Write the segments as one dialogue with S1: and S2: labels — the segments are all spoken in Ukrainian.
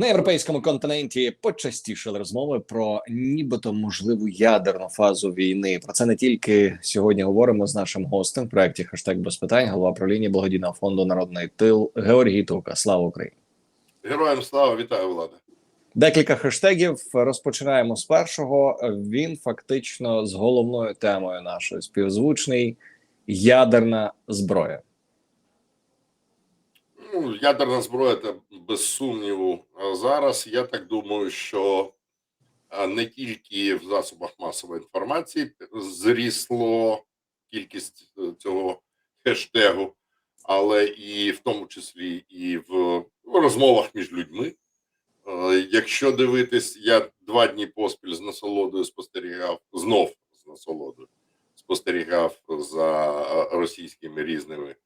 S1: На європейському континенті почастішали розмови про нібито можливу ядерну фазу війни. Про це не тільки сьогодні говоримо з нашим гостем в проєкті «Хештег без питань, голова правління благодійного фонду Народний тил Георгій Тука. Слава Україні!
S2: Героям слава вітаю влада.
S1: Декілька хештегів. Розпочинаємо з першого. Він фактично з головною темою нашої співзвучний ядерна зброя.
S2: Ну, ядерна зброя це без сумніву. Зараз я так думаю, що не тільки в засобах масової інформації зрісло кількість е, цього хештегу, але і в тому числі і в розмовах між людьми. Е, Якщо дивитись, я два дні поспіль з насолодою спостерігав знов з насолодою спостерігав за е, російськими різними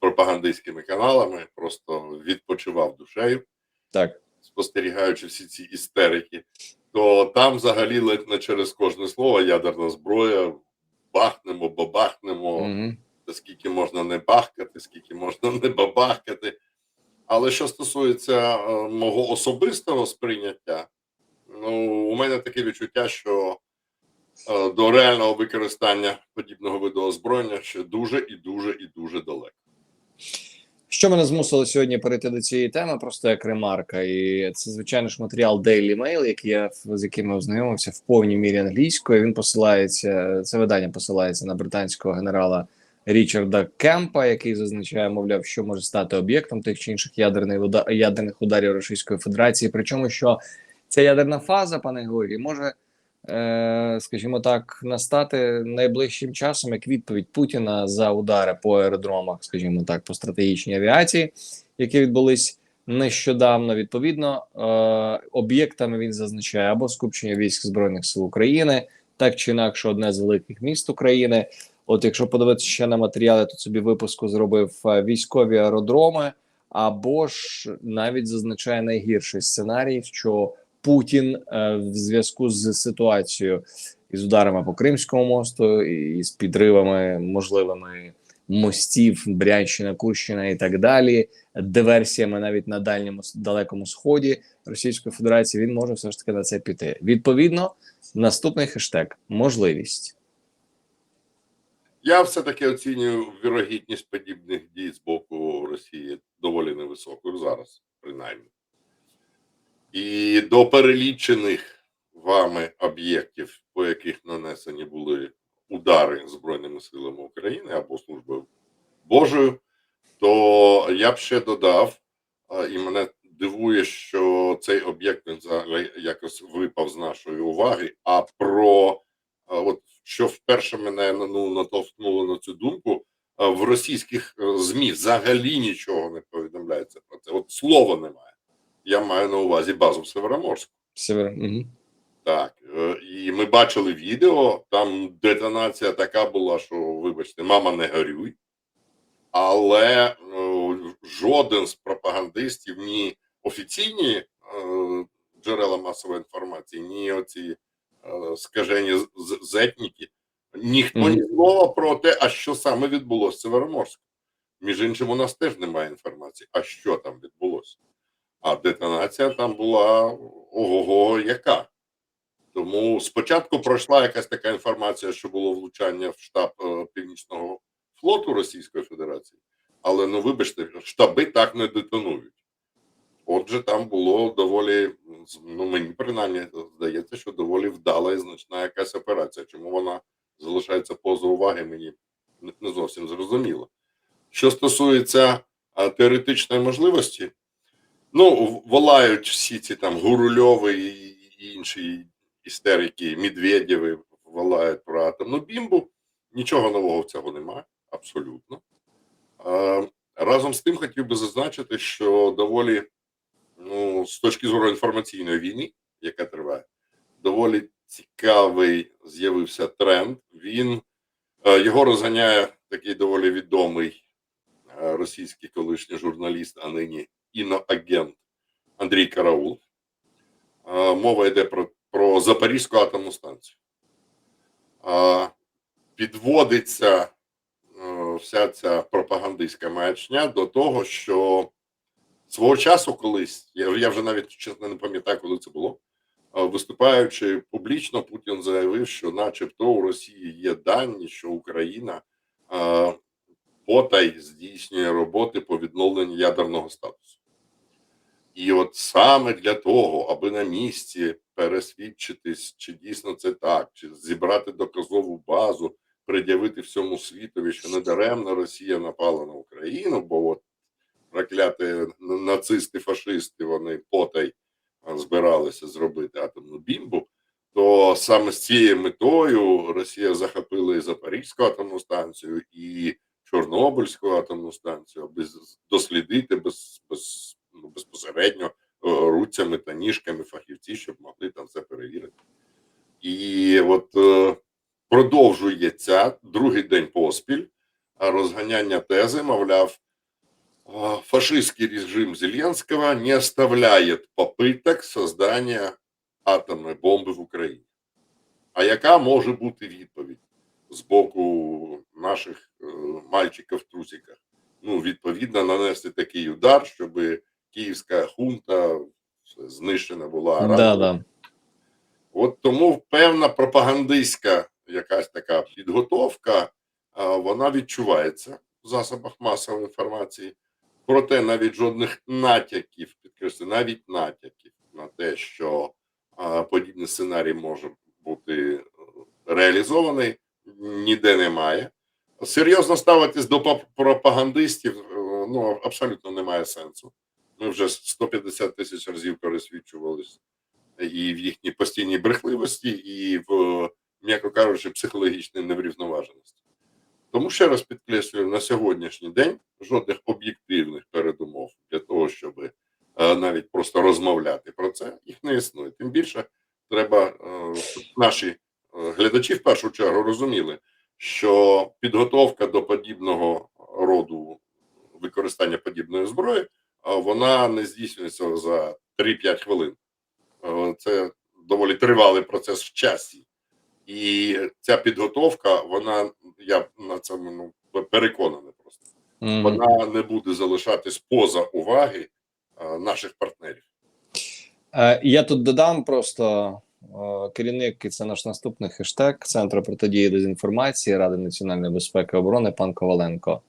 S2: пропагандистськими каналами, просто відпочивав душею,
S1: Так,
S2: спостерігаючи всі ці істерики, то там взагалі ледь не через кожне слово ядерна зброя, бахнемо, бабахнемо,
S1: угу.
S2: скільки можна не бахкати, скільки можна не бабахкати. Але що стосується е, мого особистого сприйняття, ну у мене таке відчуття, що е, до реального використання подібного виду озброєння ще дуже і дуже і дуже далеко.
S1: Що мене змусило сьогодні перейти до цієї теми, просто як ремарка, і це звичайно ж матеріал Daily Mail, який я з яким я ознайомився в повній мірі англійською. Він посилається це видання посилається на британського генерала Річарда Кемпа, який зазначає, мовляв, що може стати об'єктом тих чи інших ядерних ядерних ударів Російської Федерації. Причому що ця ядерна фаза, пане Георгій, може. Е, Скажімо так, настати найближчим часом як відповідь Путіна за удари по аеродромах, скажімо так, по стратегічній авіації, які відбулись нещодавно. Відповідно, е, об'єктами він зазначає або скупчення військ збройних сил України, так чи інакше, одне з великих міст України. От, якщо подивитися ще на матеріали, то собі випуску зробив е, військові аеродроми, або ж навіть зазначає найгірший сценарій, що Путін е, в зв'язку з ситуацією із ударами по Кримському мосту і з підривами можливими мостів Брянщина, Курщина і так далі, диверсіями навіть на дальньому далекому сході Російської Федерації, він може все ж таки на це піти. Відповідно, наступний хештег можливість.
S2: Я все-таки оцінюю вірогідність подібних дій з боку Росії доволі невисокою зараз, принаймні. І до перелічених вами об'єктів, по яких нанесені були удари Збройними силами України або Службою Божою, то я б ще додав, і мене дивує, що цей об'єкт він взагалі якось випав з нашої уваги. А про от що вперше мене ну, натовхнуло на цю думку, в російських е, ЗМІ взагалі нічого не повідомляється про це. От слова немає. Я маю на увазі базу в Североморську.
S1: Север. Угу.
S2: Так, е, і ми бачили відео, там детонація така була, що, вибачте, мама не горюй. Але е, жоден з пропагандистів, ні офіційні е, джерела масової інформації, ні оці скажені зетніки, ніхто
S1: Мгм.
S2: ні слова про те, а що саме відбулося в Североморську. Між іншим, у нас теж немає інформації, а що там відбулося. А детонація там була ого-го яка. Тому спочатку пройшла якась така інформація, що було влучання в штаб е, Північного флоту Російської Федерації, але ну вибачте, штаби так не детонують. Отже, там було доволі, ну мені принаймні здається, що доволі вдала і значна якась операція. Чому вона залишається поза уваги, мені не- зовсім зрозуміло. Що стосується а, теоретичної можливості, ну волають всі ці там Гурульови і інші істерики, Медведєви волають про атомну бімбу. Нічого нового в цього немає, абсолютно. Разом з тим хотів би зазначити, що доволі, ну, з точки зору інформаційної війни, яка триває, доволі цікавий з'явився тренд. Він е, його розганяє такий доволі відомий е, російський колишній журналіст, а нині іноагент Андрій Караул. Е, Мова йде про, про Запорізьку атомну станцію. Підводиться е, вся ця пропагандистська маячня до того, що Свого часу колись, я вже навіть чесно не пам'ятаю, коли це було. Виступаючи публічно, Путін заявив, що, начебто, у Росії є дані, що Україна потай здійснює роботи по відновленню ядерного статусу. І от саме для того, аби на місці пересвідчитись, чи дійсно це так, чи зібрати доказову базу, пред'явити всьому світові, що недаремно Росія напала на Україну, бо от прокляти нацисти, фашисти, вони потай збиралися зробити атомну бімбу. То саме з цією метою Росія захопила і Запорізьку атомну станцію, і Чорнобильську атомну станцію, аби дослідити без, без, ну, безпосередньо е, руцями та ніжками фахівці, щоб могли там все перевірити. І от е, продовжується другий день поспіль розганяння тези, мовляв, а, фашистский режим Зеленского не оставляет попыток создания атомної бомби в Україні. А яка може бути відповідь з боку наших е, мальчиків в трусиках? Ну, відповідно, нанести такий удар, щоб київська хунта знищена була.
S1: Да, да.
S2: От тому певна пропагандистська якась така підготовка, вона відчувається в засобах масової інформації. Проте навіть жодних натяків, підкреслю, навіть натяків на те, що подібний сценарій може бути е, реалізований, ніде немає. Серйозно ставитись до пропагандистів е, ну, абсолютно немає сенсу. Ми вже 150 тисяч разів пересвідчувалися і в їхній постійній брехливості, і в, м'яко кажучи, психологічній неврівноваженості. Тому ще раз підкреслюю, на сьогоднішній день жодних об'єктивних передумов для того, щоб е, навіть просто розмовляти про це, їх не існує. Тим більше треба, е, щоб наші е, глядачі в першу чергу розуміли, що підготовка до подібного роду використання подібної зброї, вона не здійснюється за 3-5 хвилин. Е, Це доволі тривалий процес в часі. І ця підготовка, вона, я на цьому ну, переконаний просто,
S1: Мгм.
S2: вона не буде залишатись поза уваги е, наших партнерів.
S1: Е, Я тут додам просто керівник, і це наш наступний хештег Центру протидії дезінформації Ради національної безпеки і оборони пан Коваленко.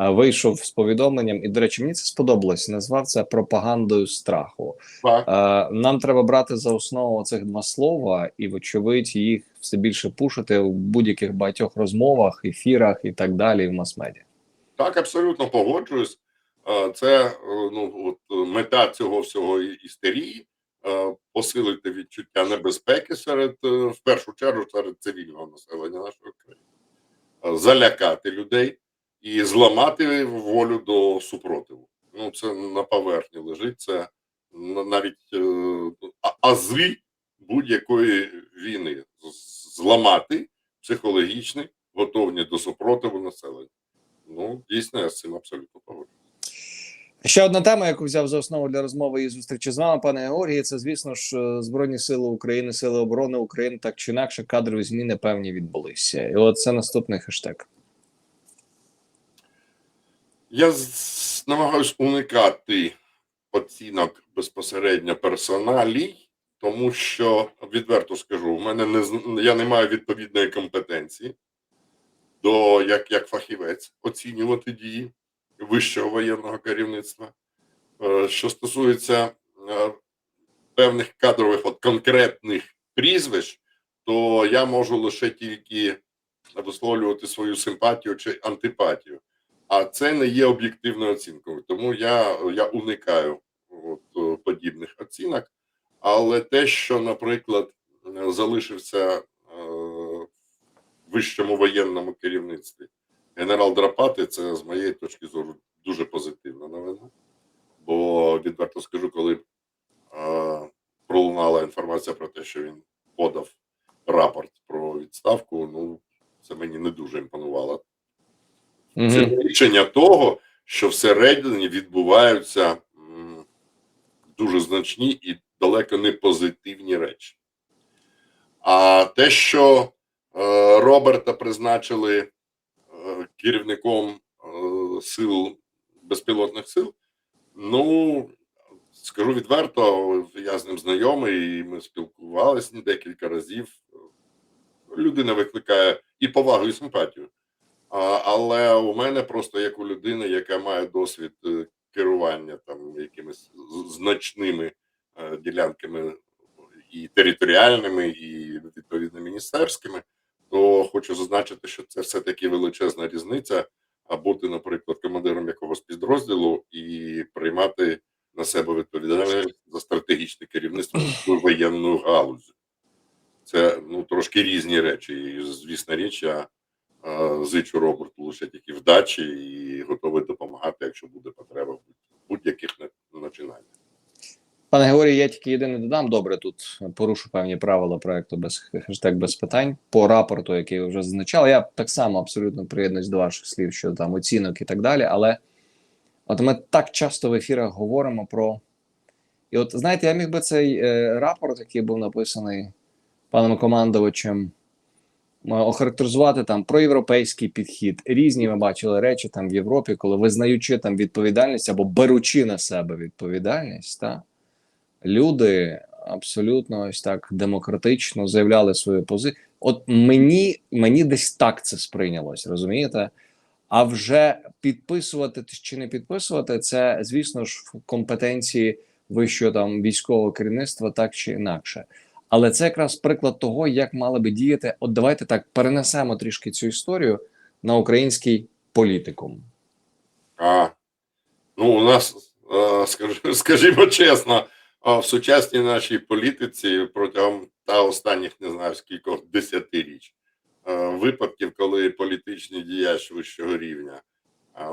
S1: Е, Вийшов з повідомленням, і, до речі, мені це сподобалось. Назвав це пропагандою страху.
S2: Так,
S1: Е, Нам треба брати за основу цих два слова, і, вочевидь, їх все більше пушити в будь-яких багатьох розмовах, ефірах і так далі в мас-медіа.
S2: так, абсолютно погоджуюсь. Е, Це ну, от, мета цього всього істерії посилити відчуття небезпеки серед, в першу чергу, серед цивільного населення нашої країни, залякати людей і зламати волю до супротиву. Ну, це на поверхні лежить. Це на- навіть е, ази будь-якої війни зламати психологічний, готовні до супротиву населення. Ну, дійсно, я з цим абсолютно погоджуюсь.
S1: Ще одна тема, яку взяв за основу для розмови і зустрічі з вами, пане Георгії, це звісно ж е, збройні сили України, сили оборони України, так чи інакше кадрові зміни певні відбулися. І от це наступний хештег.
S2: Я намагаюсь уникати оцінок безпосередньо персоналій, тому що відверто скажу, в мене не я не маю відповідної компетенції до як, як фахівець оцінювати дії вищого воєнного керівництва. Е, Що стосується е, певних кадрових от конкретних прізвищ, то я можу лише тільки висловлювати свою симпатію чи антипатію. А це не є об'єктивною оцінкою, тому я, я уникаю от, подібних оцінок. Але те, що, наприклад, залишився е, в вищому воєнному керівництві генерал Драпати, це з моєї точки зору дуже позитивна новина. Бо відверто скажу, коли е, пролунала інформація про те, що він подав рапорт про відставку, ну це мені не дуже імпонувало. Це рішення того, що всередині відбуваються дуже значні і далеко не позитивні речі. А те, що е, Роберта призначили е, керівником е, сил безпілотних сил, Ну, скажу відверто, я з ним знайомий, і ми спілкувалися декілька разів. Людина викликає і повагу, і симпатію. Але у мене просто як у людини, яка має досвід е, керування там якимись значними е, ділянками і територіальними, і відповідно міністерськими, то хочу зазначити, що це все-таки величезна різниця. А бути, наприклад, командиром якогось підрозділу і приймати на себе відповідальність за стратегічне керівництво такою воєнною галузю. Це ну трошки різні речі. І звісна річ, я зичу Роберту лише тільки вдачі і готовий допомагати, якщо буде потреба в будь-яких на- начинаннях.
S1: Пане Георгій, я тільки єдине додам. Добре, тут порушу певні правила проекту без хештег без питань по рапорту, який ви вже зазначали. Я так само абсолютно приєднуюсь до ваших слів щодо там оцінок і так далі. Але от ми так часто в ефірах говоримо про. І от знаєте, я міг би цей е, рапорт, який був написаний паном командувачем, охарактеризувати там про європейський підхід. Різні ми бачили речі там в Європі, коли визнаючи там відповідальність або беручи на себе відповідальність, та люди абсолютно ось так демократично заявляли свою позицію. От мені, мені десь так це сприйнялось, розумієте? А вже підписувати чи не підписувати, це, звісно ж, в компетенції вищого там військового керівництва, так чи інакше. Але це якраз приклад того, як мали би діяти. От давайте так перенесемо трішки цю історію на український політикум.
S2: А, ну, у нас, е, скажімо чесно, в сучасній нашій політиці протягом та останніх не знаю скількох десятиріч е, випадків, коли політичний діяч вищого рівня е,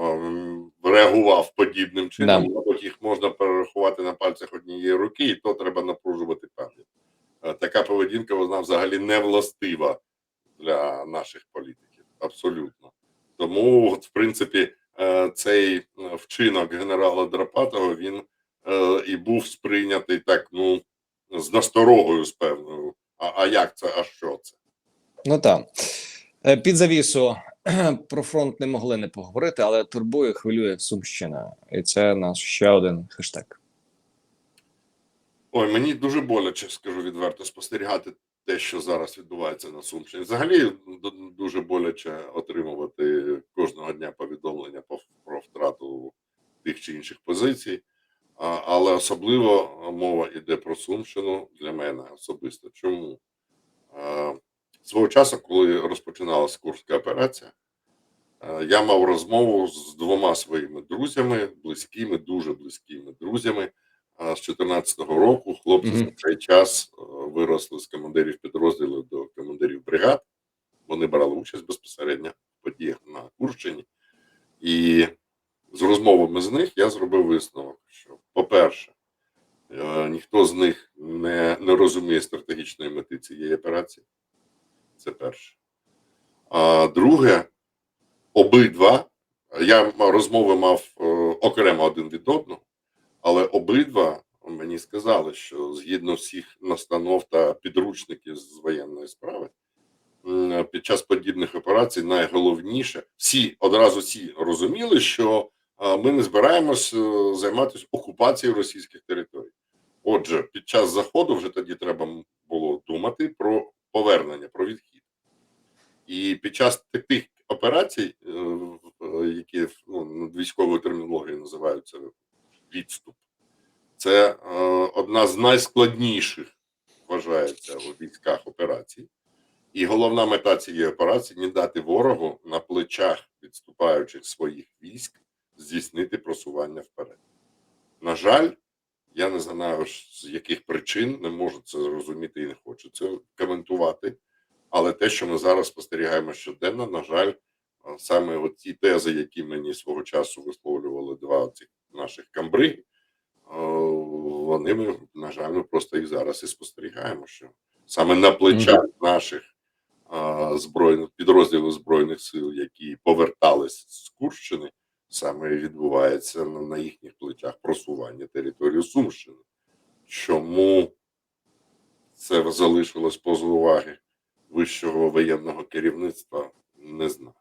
S2: реагував подібним чином, мабуть, їх можна перерахувати на пальцях однієї руки, і то треба напружувати пам'ять. Е, Така поведінка вона взагалі не властива для наших політиків. Абсолютно. Тому, от, в принципі, е, цей е, вчинок генерала Драпатого він і був сприйнятий так, ну, з насторогою, з певною. А, а як це? А що це?
S1: Ну так. Під завісу про фронт не могли не поговорити, але турбує, хвилює Сумщина. І це наш ще один хештег.
S2: Ой, мені дуже боляче, скажу відверто, спостерігати те, що зараз відбувається на Сумщині. Взагалі дуже боляче отримувати кожного дня повідомлення про втрату тих чи інших позицій. Але особливо мова йде про Сумщину для мене особисто. Чому? Свого часу, коли розпочиналася Курська операція, я мав розмову з двома своїми друзями, близькими, дуже близькими друзями. З 2014 року хлопці
S1: Мгм.
S2: за цей час е, виросли з командирів підрозділів до командирів бригад. Вони брали участь безпосередньо в подіях на Курщині. І з розмовами з них я зробив висновок, що, по-перше, е, ніхто з них не, не розуміє стратегічної мети цієї операції. Це перше. А друге, обидва, я розмови мав е, окремо один від одного, але обидва мені сказали, що згідно всіх настанов та підручників з воєнної справи, під час подібних операцій найголовніше всі одразу всі розуміли, що ми не збираємось е, займатися окупацією російських територій. Отже, під час заходу вже тоді треба було думати про повернення, про відхід. І під час тих операцій, е, е, які ну, військовою термінологією називаються відступ, це е, одна з найскладніших, вважається у військах операцій. І головна мета цієї операції не дати ворогу на плечах відступаючих своїх військ здійснити просування вперед. На жаль, я не знаю, з яких причин не можу це зрозуміти і не хочу це коментувати. Але те, що ми зараз спостерігаємо щоденно, на жаль, саме от ті тези, які мені свого часу висловлювали два цих наших камбри, е, вони ми, на жаль, ми просто їх зараз і спостерігаємо, що саме на плечах наших е, збройних підрозділів збройних сил, які повертались з Курщини, саме відбувається на, на їхніх плечах просування території Сумщини. Чому це залишилось поза уваги вищого воєнного керівництва? Не знаю.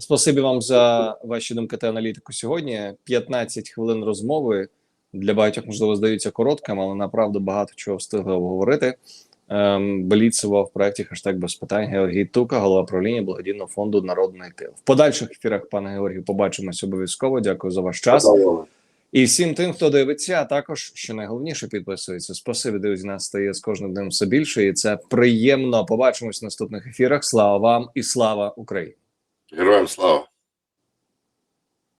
S1: Спасибі вам за ваші думки та аналітику сьогодні. 15 хвилин розмови для багатьох, можливо, здаються короткими, але направду багато чого встигли обговорити. Ем, Беліцева в проєкті хештег без питань Георгій Тука, голова правління благодійного фонду Народний тил. В подальших ефірах, пане Георгію, побачимось обов'язково. Дякую за ваш час. І всім тим, хто дивиться, а також що найголовніше підписується. Спасибі, друзі, нас стає з кожним днем все більше, і це приємно. Побачимось в наступних ефірах. Слава вам і слава Україні!
S2: Героям слава!